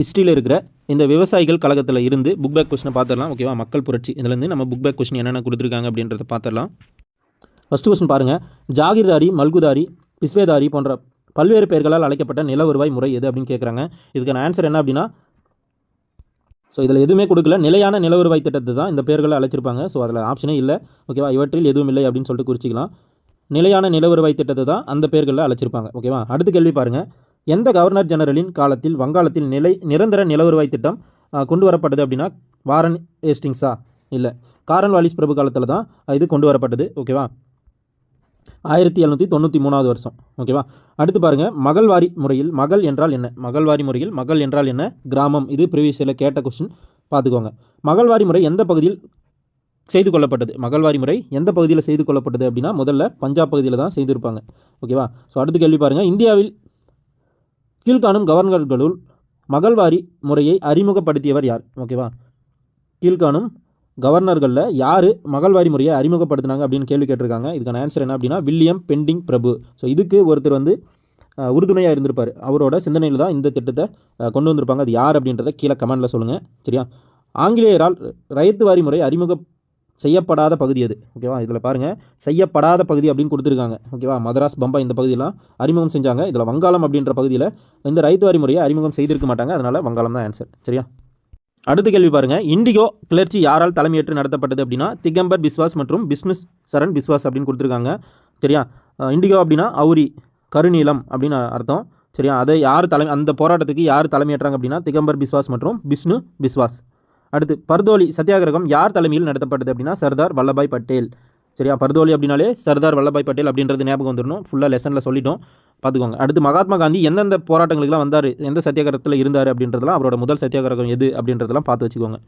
ஹிஸ்ட்ரியில் இருக்கிற இந்த விவசாயிகள் கழகத்தில் இருந்து புக் பேக் கொஸ்டினை பார்த்துடலாம் ஓகேவா மக்கள் புரட்சி. இதுலேருந்து நம்ம புக் பேக் கொஸ்டின் என்னென்ன கொடுத்துருக்காங்க அப்படின்றத பார்த்துடலாம் ஃபஸ்ட்டு கொஸ்டின் பாருங்கள் ஜாகிர்தாரி மல்குதாரி பிஸ்வேதாரி போன்ற பல்வேறு பெயர்களால் அழைக்கப்பட்ட நில வருவாய் முறை எது அப்படின்னு கேட்குறாங்க இதுக்கான ஆன்சர் என்ன அப்படின்னா ஸோ இதில் எதுவுமே கொடுக்கல. நிலையான நில வருவாய் திட்டத்தை தான் இந்த பேர்களை அழைச்சிருப்பாங்க. ஸோ அதில் ஆப்ஷனே இல்லை. ஓகேவா இவற்றில் எதுவும் இல்லை அப்படின்னு சொல்லிட்டு குறிச்சிக்கலாம். நிலையான நில வருவாய் திட்டத்தை தான் அந்த பேர்களில் அழைச்சிருப்பாங்க. ஓகேவா அடுத்த கேள்வி பாருங்கள் எந்த கவர்னர் ஜெனரலின் காலத்தில் வங்காளத்தில் நிலை நிரந்தர நில வருவாய் திட்டம் கொண்டு வரப்பட்டது அப்படின்னா வாரன் ஏஸ்டிங்ஸா இல்லை. காரன் வாலிஸ் பிரபு காலத்தில் தான் இது கொண்டு வரப்பட்டது ஓகேவா? ஆயிரத்தி எழுநூற்றி தொண்ணூற்றி மூணாவது வருஷம். ஓகேவா? அடுத்து பாருங்கள் மகள்வாரி முறையில் மகள் என்றால் என்ன? மகள்வாரி முறையில் மகள் என்றால் என்ன? கிராமம். இது ப்ரீவியஸில் கேட்ட கொஸ்டின் பார்த்துக்கோங்க. மகள்வாரி முறை எந்த பகுதியில் செய்து கொள்ளப்பட்டது? மகள்வாரி முறை எந்த பகுதியில் செய்து கொள்ளப்பட்டது அப்படின்னா முதல்ல பஞ்சாப் பகுதியில் தான் செய்திருப்பாங்க. ஓகேவா? ஸோ அடுத்து கேள்வி பாருங்கள் இந்தியாவில் கீழ்காணும் கவர்னர்களுள் மகள்வாரி முறையை அறிமுகப்படுத்தியவர் யார்? ஓகேவா கீழ்காணும் கவர்னர்களில் யார் மகள்வாரி முறையை அறிமுகப்படுத்தினாங்க அப்படின்னு கேள்வி கேட்டிருக்காங்க. இதுக்கான ஆன்சர் என்ன அப்படின்னா வில்லியம் பெண்டிங் பிரபு. ஸோ இதுக்கு ஒருத்தர் வந்து உறுதுணையாக இருந்திருப்பார். அவரோட சிந்தனையில் தான் இந்த திட்டத்தை கொண்டு வந்திருப்பாங்க. அது யார் அப்படின்றத கீழே கமெண்டில் சொல்லுங்கள் சரியா? ஆங்கிலேயரால் ரயத்து வாரி முறை அறிமுக செய்யப்படாத பகுதி அது. ஓகேவா? இதில் பாருங்கள் செய்யப்படாத பகுதி அப்படின்னு கொடுத்துருக்காங்க. ஓகேவா? மதராஸ் பம்பா இந்த பகுதியெல்லாம் அறிமுகம் செஞ்சாங்க. இதில் வங்காளம் அப்படின்ற பகுதியில் இந்த ரைத்து வாரி முறையை அறிமுகம் செய்திருக்க மாட்டாங்க. அதனால் வங்காளம் தான் ஆன்சர் சரியா? அடுத்த கேள்வி பாருங்கள் இண்டிகோ கிளர்ச்சி யாரால் தலைமையேற்று நடத்தப்பட்டது அப்படின்னா திகம்பர் பிஸ்வாஸ் மற்றும் பிஸ்னஸ் சரண் பிஸ்வாஸ் அப்படின்னு கொடுத்துருக்காங்க. சரியா? இண்டிகோ அப்படின்னா அவுரி கருநீலம் அப்படின்னு அர்த்தம். சரியா? அதை யார் தலைமை அந்த போராட்டத்துக்கு யார் தலைமையேற்றாங்க அப்படின்னா திகம்பர் பிஸ்வாஸ் மற்றும் விஷ்ணு பிஸ்வாஸ். அடுத்து பர்தோலி சத்தியாகிரகம் யார் தலைமையில் நடத்தப்பட்டது அப்படின்னா சர்தார் வல்லபாய் பட்டேல். சரியா? பர்தோலி அப்படின்னாலே சர்தார் வல்லபாய் பட்டேல் அப்படின்றது ஞாபகம் வந்துடணும் ஃபுல்லாக லெசனில் சொல்லிட்டோம். பார்த்துக்கோங்க. அடுத்து மகாத்மா காந்தி எந்தெந்த போராட்டங்களுக்குலாம் வந்தார்? எந்த சத்தியாகிரகத்தில் இருந்தார் அப்படின்றதெல்லாம் அவரோட முதல் சத்தியாகிரகம் எது அப்படின்றதெல்லாம் பார்த்து வச்சுக்கோங்க.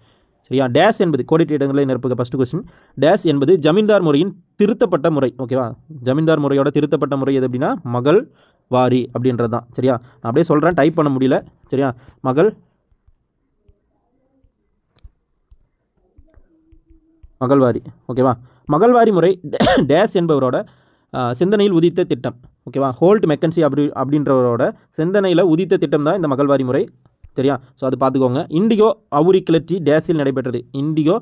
சரியா? டேஸ் என்பது கோடிட்டு இடங்களை நிரப்புக ஃபஸ்ட் கொஸ்டின் டேஸ் என்பது ஜமீன்தார் முறையின் திருத்தப்பட்ட முறை. ஓகேவா ஜமீன்தார் முறையோட திருத்தப்பட்ட முறை எது அப்படின்னா மகள் வாரி அப்படின்றது தான் சரியா? நான் அப்படியே சொல்கிறேன் டைப் பண்ண முடியல. சரியா? மகள் மகள்வாரி ஓகேவா மகள்வாரி முறை டேஸ் என்பவரோட சிந்தனையில் உதித்த திட்டம் ஓகேவா ஹோல்ட் மெக்கன்சி அப்படி அப்படின்றவரோட சிந்தனையில் உதித்த திட்டம் தான் இந்த மகள்வாரி முறை சரியா? ஸோ அது பார்த்துக்கோங்க. இண்டிகோ அவுரி கிளர்ச்சி டேஸில் நடைபெற்றது. இண்டிகோ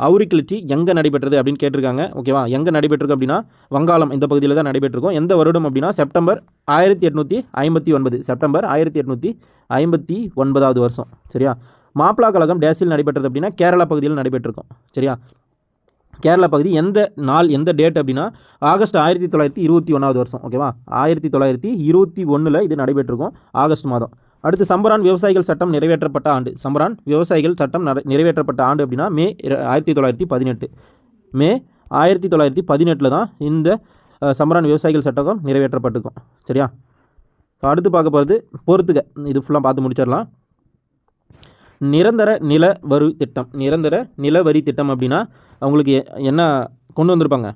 அவுரி கிளர்ச்சி எங்கே நடைபெற்றது அப்படின்னு கேட்டிருக்காங்க ஓகேவா எங்கே நடைபெற்றிருக்கு அப்படின்னா வங்காளம் இந்த பகுதியில் தான் நடைபெற்றிருக்கும். எந்த வருடம் அப்படின்னா செப்டம்பர் ஆயிரத்தி எட்நூற்றி ஐம்பத்தி ஒன்பது செப்டம்பர் ஆயிரத்தி எட்நூற்றி ஐம்பத்தி ஒன்பதாவது வருஷம் சரியா? மாப்பிளா கழகம் டேஸில் நடைபெற்றது அப்படின்னா கேரளா பகுதியில் நடைபெற்றிருக்கும் சரியா? கேரளா பகுதி எந்த நாள் எந்த டேட் அப்படின்னா ஆகஸ்ட் ஆயிரத்தி தொள்ளாயிரத்தி இருபத்தி ஒன்றாவது வருஷம் ஓகேவா ஆயிரத்தி தொள்ளாயிரத்தி இருபத்தி ஒன்றில் இது நடைபெற்றிருக்கும் ஆகஸ்ட் மாதம். அடுத்து சம்பரான் விவசாயிகள் சட்டம் நிறைவேற்றப்பட்ட ஆண்டு. சம்பரான் விவசாயிகள் சட்டம் நிறைவேற்றப்பட்ட ஆண்டு அப்படின்னா மே ஆயிரத்தி தொள்ளாயிரத்தி பதினெட்டு. மே ஆயிரத்தி தொள்ளாயிரத்தி பதினெட்டில் தான் இந்த சம்பரான் விவசாயிகள் சட்டம் நிறைவேற்றப்பட்டிருக்கும். சரியா? ஸோ அடுத்து பார்க்க போகிறது பொறுத்துக. இது ஃபுல்லாக பார்த்து முடிச்சிடலாம். நிரந்தர நில வரி திட்டம். நிரந்தர நில வரி திட்டம் அப்படின்னா அவங்களுக்கு எ- என்ன கொண்டு வந்திருப்பாங்க?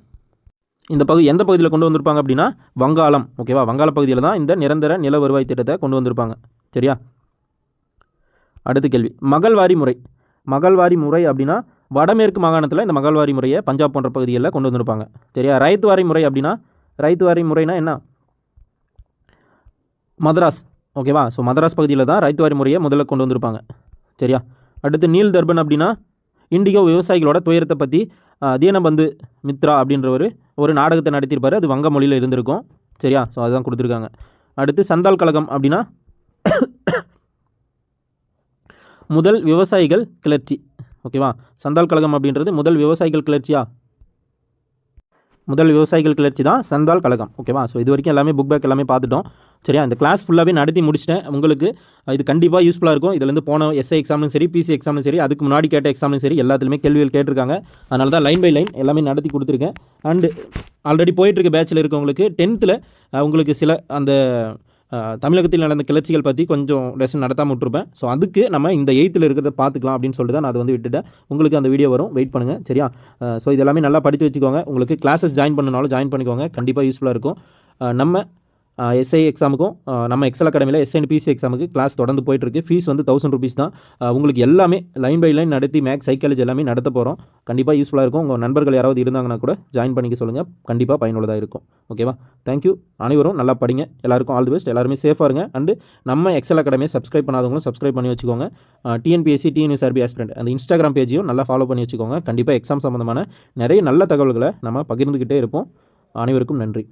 இந்த பகுதி எந்த பகுதியில் கொண்டு வந்திருப்பாங்க அப்படின்னா வங்காளம் ஓகேவா? வங்காள பகுதியில் தான் இந்த நிரந்தர நில வருவாய் திட்டத்தை கொண்டு வந்திருப்பாங்க. சரியா? அடுத்த கேள்வி. மகள்வாரி முறை. மகள்வாரி முறை அப்படின்னா வடமேற்கு மாகாணத்தில் இந்த மகள்வாரி முறையை பஞ்சாப் போன்ற பகுதிகளில் கொண்டு வந்திருப்பாங்க. சரியா? ரைத்து வாரி முறை அப்படின்னா ரைத்து வாரி முறைனா என்ன? மதராஸ் ஓகேவா? ஸோ மதராஸ் பகுதியில் தான் ரைத்து வாரி முறையை முதல்ல கொண்டு வந்திருப்பாங்க. சரியா? அடுத்து நீல் தர்பன் அப்படின்னா இண்டிகோ விவசாயிகளோட துயரத்தை பற்றி தீனபந்து மித்ரா அப்படின்றவர் ஒரு நாடகத்தை நடத்தியிருப்பார். அது வங்க மொழியில் இருந்திருக்கும். சரியா? ஸோ அதுதான் கொடுத்துருக்காங்க. அடுத்து சந்தால் கழகம் அப்படின்னா முதல் விவசாயிகள் கிளர்ச்சி. ஓகேவா? சந்தால் கழகம் அப்படின்றது முதல் விவசாயிகள் கிளர்ச்சியா? முதல் விவசாயிகள் கிளர்ச்சி தான் சந்தால் கழகம். ஓகேவா? ஸோ இது வரைக்கும் எல்லாமே புக் பேக் எல்லாமே பார்த்துட்டோம். சரியா? இந்த கிளாஸ் ஃபுல்லாகவே நடத்தி முடிச்சிட்டேன். உங்களுக்கு இது கண்டிப்பாக யூஸ்ஃபுல்லாக இருக்கும். இதுலேருந்து போன எஸ்ஐ எக்ஸாமும் சரி பிசி எக்ஸாமும் சரி அதுக்கு முன்னாடி கேட்ட எக்ஸாமும் சரி எல்லாத்துலேயுமே கேள்விகள் கேட்டிருக்காங்க. அதனால தான் லைன் பை லைன் எல்லாமே நடத்தி கொடுத்துருக்கேன். அண்டு ஆல்ரெடி போயிட்டுருக்க பேட்சில் இருக்கவங்களுக்கு டென்த்தில் உங்களுக்கு சில அந்த தமிழகத்தில் நடந்த கிளர்ச்சிகள் பற்றி கொஞ்சம் லெசன் நடத்தாம விட்டுருப்பேன். ஸோ அதுக்கு நம்ம இந்த எயித்தில் இருக்கிறத பார்த்துக்கலாம் அப்படின்னு சொல்லிட்டு தான் நான் அதை வந்து விட்டுட்டேன். உங்களுக்கு அந்த வீடியோ வரும். வெயிட் பண்ணுங்கள் சரியா? ஸோ இதெல்லாமே நல்லா படித்து வச்சுக்கோங்க. உங்களுக்கு கிளாஸஸ் ஜாயின் பண்ணனாலும் ஜாயின் பண்ணிக்கோங்க. கண்டிப்பாக யூஸ்ஃபுல்லாக இருக்கும். நம்ம எஸ்ஐ எக்ஸாமுக்கும் நம்ம எக்ஸல் அகாடமியில் எஸ்ஐ பிசி எக்ஸாமுக்கு கிளாஸ் தொடர்ந்து போயிட்டுருக்கு. ஃபீஸ் வந்து தௌசண்ட் ருபீஸ் தான். உங்களுக்கு எல்லாமே லைன் பை லைன் நடத்தி மேக்ஸ் சைக்காலஜி எல்லாமே நடத்த போகிறோம் கண்டிப்பாக யூஸ்ஃபுல்லாக இருக்கும். உங்கள் நண்பர்கள் யாராவது இருந்தாங்கன்னா கூட ஜாயின் பண்ணிக்க சொல்லுங்கள் கண்டிப்பாக பயனுள்ளதாக இருக்கும். ஓகேவா தேங்க்யூ அனைவரும் நல்லா படிங்க. எல்லாருக்கும் ஆல் தி பெஸ்ட் எல்லாருமே சேஃபாக இருங்க. அண்டு நம்ம எக்ஸல் அகாடமியை சப்ஸ்கிரைப் பண்ணாதவங்களும் சப்ஸ்கிரைப் பண்ணி வச்சுக்கோங்க. டிஎன்பிஎஸ்சி டிஎன்எஸ்ஆர்பி ஆஸ்பிரண்ட் அந்த இன்ஸ்டாகிராம் பேஜையும் நல்லா ஃபாலோ பண்ணி வச்சுக்கோங்க. கண்டிப்பாக எக்ஸாம் சம்மந்தமான நிறைய நல்ல தகவல்களை நம்ம பகிர்ந்துக்கிட்டே இருப்போம். அனைவருக்கும் நன்றி.